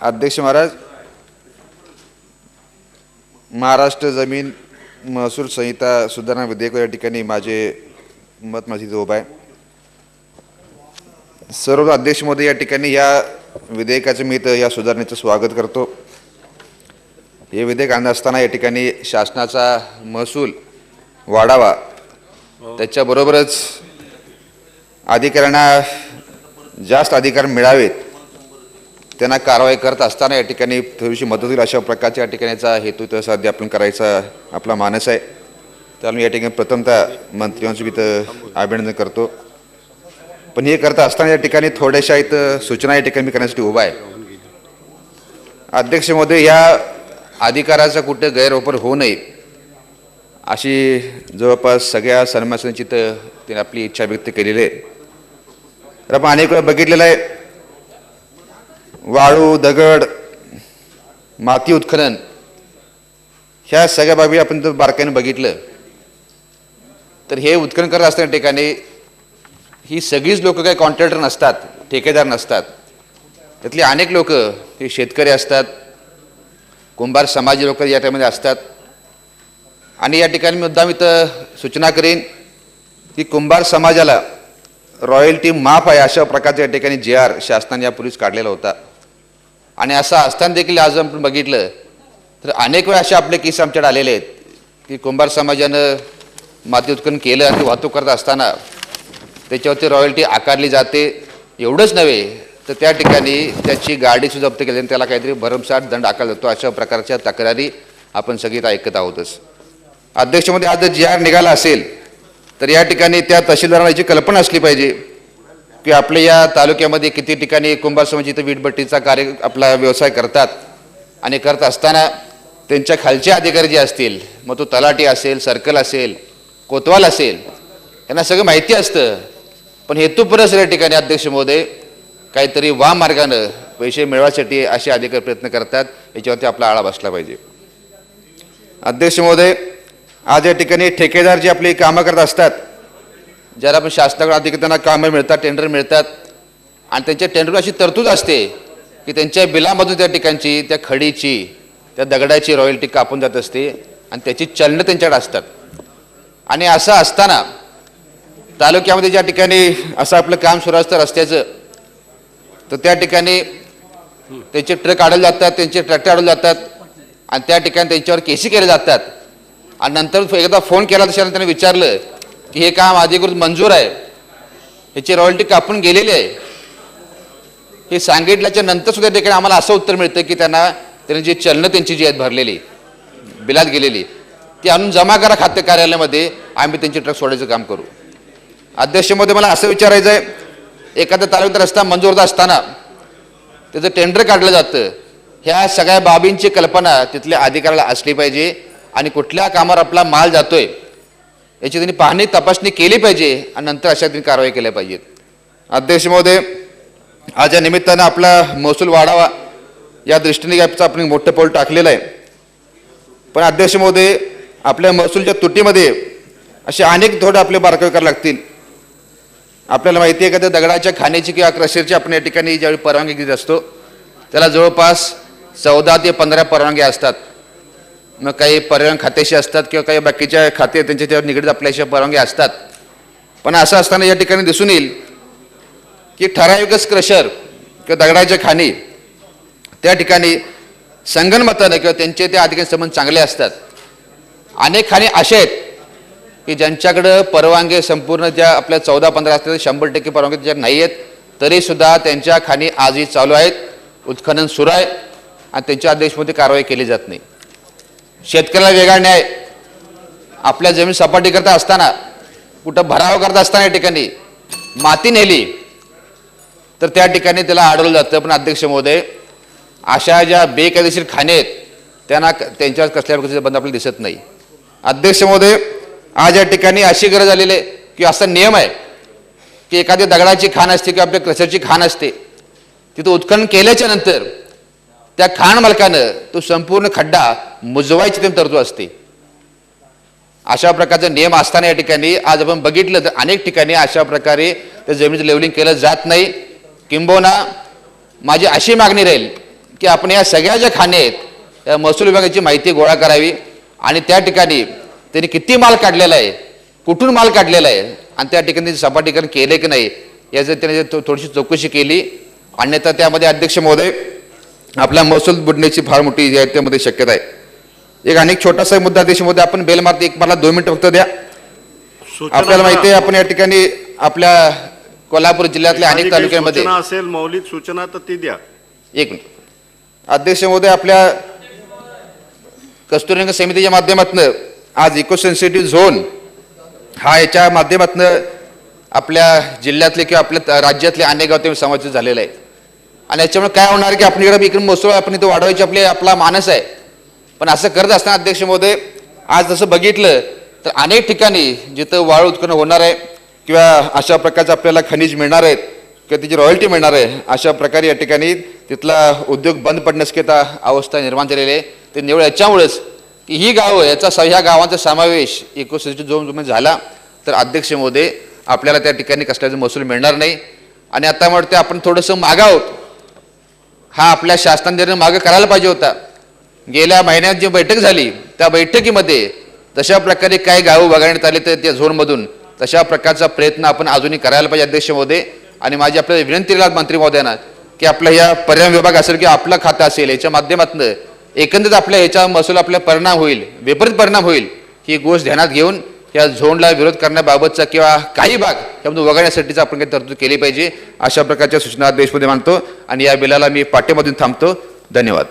अध्यक्ष महाराज महाराष्ट्र जमीन महसूल संहिता सुधारणा विधेयक या ठिकाणी माझे मत माझी जोब आहे. सर्व अध्यक्ष महोदय या ठिकाणी या विधेयकाचं मी तर या सुधारणेचं स्वागत करतो. हे विधेयक आणत असताना या ठिकाणी शासनाचा महसूल वाढावा त्याच्याबरोबरच अधिकाऱ्यांना जास्त अधिकार मिळावेत त्यांना कारवाई करत असताना या ठिकाणी थोडीशी मदत होईल अशा प्रकारच्या या ठिकाणीचा हेतू तर सध्या आपण करायचा आपला मानस आहे. त्याला मी या ठिकाणी प्रथमतः मंत्र्यांचं मी अभिनंदन करतो. पण हे करत असताना या ठिकाणी थोड्याशा इथं सूचना या ठिकाणी मी करण्यासाठी उभा आहे. अध्यक्ष महोदय या अधिकाराचा कुठे गैरवापर होऊ नये अशी जवळपास सगळ्या सन्मासनाची तर त्यांनी आपली इच्छा व्यक्त केलेली आहे. तर आपण अनेक वेळा बघितलेलं आहे वाळू दगड माती उत्खनन ह्या सगळ्या बाबी आपण जर बारकाईने बघितलं तर हे उत्खनन करत असताना ठिकाणी ही सगळीच लोक काही कॉन्ट्रॅक्टर नसतात ठेकेदार नसतात. त्यातली अनेक लोक हे शेतकरी असतात कुंभार समाजी लोक या त्यामध्ये असतात. आणि या ठिकाणी मी मुद्दाम इथं सूचना करेन की कुंभार समाजाला रॉयल्टी माफ आहे अशा प्रकारच्या या ठिकाणी जे आर शासनाने यापूर्वीच काढलेला होता. आणि असं असताना देखील आज आपण बघितलं. तर अनेक वेळा असे आपले केस आमच्याकडे आलेले आहेत की कुंभार समाजानं माती उत्खनन केलं आणि वाहतूक करत असताना त्याच्यावरती रॉयल्टी आकारली जाते एवढंच नव्हे तर त्या ठिकाणी त्याची गाडीसुद्धा जप्त केली आणि त्याला काहीतरी भरमसाठ दंड आकारला जातो अशा प्रकारच्या तक्रारी आपण सगळी ऐकत आहोतच. अध्यक्षमध्ये आज जर जी आर निघाला असेल तर या ठिकाणी त्या तहसीलदारांना याची कल्पना असली पाहिजे. की आपल्या या तालुक्यामध्ये किती ठिकाणी कुंभार समाज इथं वीटभट्टीचा कार्य आपला व्यवसाय करतात आणि करत असताना त्यांच्या खालचे अधिकारी जे असतील मग तो तलाठी असेल सर्कल असेल कोतवाल असेल यांना सगळं माहिती असतं. पण हेतुपुरस या ठिकाणी अध्यक्ष महोदय काहीतरी वा मार्गानं पैसे मिळवायसाठी असे अधिकारी प्रयत्न करतात याच्यावरती आपला आळा बसला पाहिजे. अध्यक्ष महोदय आज या ठिकाणी ठेकेदार जे आपली कामं करत असतात ज्याला आपण शासनाकडे अधिक त्यांना कामं मिळतात टेंडर मिळतात आणि त्यांच्या टेंडर अशी तरतूद असते की त्यांच्या बिलामधून त्या ठिकाणची त्या खडीची त्या दगडाची रॉयल्टी कापून जात असते आणि त्याची चलनं त्यांच्याकडे असतात. आणि असं असताना तालुक्यामध्ये ज्या ठिकाणी असं आपलं काम सुरू असतं रस्त्याचं तर त्या ठिकाणी त्यांचे ट्रक आढळले जातात त्यांचे ट्रॅक्टर आढळले जातात आणि त्या ठिकाणी त्यांच्यावर केसी केले जातात. आणि नंतर एकदा फोन केला तशा त्यांनी विचारलं की हे काम अधिकृत मंजूर आहे. ह्याची रॉयल्टी कापून गेलेली आहे. हे सांगितल्याच्या नंतर सुद्धा ठिकाणी आम्हाला असं उत्तर मिळतं की त्यांना त्यांनी जी चलनं त्यांची जी आहेत भरलेली बिलात गेलेली ती आणून जमा करा खाते कार्यालयामध्ये आम्ही त्यांची ट्रक सोडायचं काम करू. अध्यक्षमध्ये मला असं विचारायचं आहे एखाद्या तालुक्यात रस्ता मंजूर असताना त्याचं टेंडर काढलं जातं ह्या सगळ्या बाबींची कल्पना तिथल्या अधिकाऱ्याला असली पाहिजे आणि कुठल्या कामावर आपला माल जातोय याची त्यांनी पाहणी तपासणी केली पाहिजे आणि नंतर अशा त्यांनी कारवाई केल्या पाहिजेत. अध्यक्ष महोदय आज या निमित्तानं आपला महसूल वाढावा या दृष्टीने याचं आपण मोठं पाऊल टाकलेलं आहे. पण अध्यक्ष महोदय आपल्या महसूलच्या तुटीमध्ये असे अनेक धोड आपले बारकावे करावे लागतील. आपल्याला माहिती आहे का त्या दगडाच्या खाण्याची किंवा क्रशरची आपण या ठिकाणी ज्यावेळी परवानगी घेत असतो त्याला जवळपास चौदा ते पंधरा परवानग्या असतात. मग काही पर्यावरण खात्याशी असतात किंवा काही बाकीच्या खाते त्यांच्या त्यावर निगडीत आपल्याशी परवानगी असतात. पण असं असताना या ठिकाणी दिसून येईल की ठराविकच क्रशर किंवा दगडाच्या खाणी त्या ठिकाणी संगणमतानं किंवा त्यांचे त्या अधिकारी संबंध चांगले असतात. अनेक खाणी असे आहेत की ज्यांच्याकडं परवानगी संपूर्ण ज्या आपल्या चौदा पंधरा असतात शंभर टक्के परवानगी त्याच्यात नाही आहेत तरीसुद्धा त्यांच्या खाणी आजही चालू आहेत उत्खनन सुरू आहे आणि त्यांच्या आदेशमध्ये कारवाई केली जात नाही. शेतकऱ्याला वेगळा न्याय. आपल्या जमीन सपाटी करता असताना कुठं भराव करत असताना या ठिकाणी माती नेली तर त्या ठिकाणी त्याला अडवलं जातं. पण अध्यक्ष महोदय अशा ज्या बेकायदेशीर खाणे आहेत त्यांना त्यांच्यावर कसल्या प्रकारचे बंद आपल्याला दिसत नाही. अध्यक्ष महोदय आज या ठिकाणी अशी गरज आलेली आहे की असा नियम आहे की एखादी दगडाची खाण असते किंवा आपल्या क्रशरची खाण असते तिथं उत्खनन केल्याच्यानंतर त्या खाण मालकानं तो संपूर्ण खड्डा मुजवायची त्यांनी तरतूद असते. अशा प्रकारचा नियम असताना या ठिकाणी आज आपण बघितलं तर अनेक ठिकाणी अशा प्रकारे त्या जमिनीचं लेवलिंग केलं जात नाही. किंबहुना माझी अशी मागणी राहील की आपण या सगळ्या ज्या खाणे आहेत या महसूल विभागाची माहिती गोळा करावी आणि त्या ठिकाणी त्यांनी किती माल काढलेला आहे कुठून माल काढलेला आहे आणि त्या ठिकाणी सपाटीकरण केले की नाही याचं त्याने थोडीशी चौकशी केली. अन्यथा त्यामध्ये अध्यक्ष महोदय आपला महसूल बुडण्याची फार मोठी जी आहे त्यामध्ये शक्यता आहे. एक अनेक छोटासा मुद्दा महोदय आपण बेल मारते एक मला दोन मिनिटं फक्त द्या. आपल्याला. माहिती आहे आपण या ठिकाणी आपल्या कोल्हापूर जिल्ह्यातल्या अनेक तालुक्यांमध्ये असेल मौलिक सूचना तर ती द्या. एक मिनिट. अध्यक्ष महोदय आपल्या कस्तुरंग समितीच्या माध्यमातून आज इको सेन्सिटिव्ह झोन हा याच्या माध्यमातून आपल्या जिल्ह्यातले किंवा आपल्या राज्यातले अनेक गाव ते समावेश झालेला आहे आणि याच्यामुळे काय होणार की आपण इकडे इकडे मोसळ आपण इथं वाढवायची आपली आपला मानस आहे. पण असं करत असताना अध्यक्ष महोदय आज जसं बघितलं तर अनेक ठिकाणी जिथं वाळू उत्पन्न होणार आहे किंवा अशा प्रकारचं आपल्याला खनिज मिळणार आहेत किंवा त्याची रॉयल्टी मिळणार आहे अशा प्रकारे या ठिकाणी तिथला उद्योग बंद पडण्याची अवस्था निर्माण झालेली आहे. ते निवड याच्यामुळेच की ही गावं याचा स- ह्या गावांचा समावेश इकोसिस्टम झोन झाला तर अध्यक्ष महोदय आपल्याला त्या ठिकाणी कसल्याचा महसूल मिळणार नाही. आणि आता म्हणते आपण थोडंसं मागावं हा आपल्या शासनाने मागे मागं करायला पाहिजे होता. गेल्या महिन्यात जी बैठक झाली त्या बैठकीमध्ये तशा प्रकारे काही गावं वगळण्यात आले तर त्या झोनमधून तशा प्रकारचा प्रयत्न आपण अजूनही करायला पाहिजे अध्यक्ष महोदय. आणि माझी आपल्याला विनंती राहिली मंत्री महोदयांना की आपल्या या पर्यावरण विभाग असेल किंवा आपलं खातं असेल याच्या माध्यमातून एकंदरीत आपल्या याच्या महसूल आपल्या परिणाम होईल विपरीत परिणाम होईल ही गोष्ट ध्यानात घेऊन या झोनला विरोध करण्याबाबतचा किंवा काही भाग यामधून वगळण्यासाठीच आपण काही तरतूद केली पाहिजे अशा प्रकारच्या सूचना देशमध्ये मानतो. आणि या बिलाला मी पाठ्यमधून थांबतो. धन्यवाद.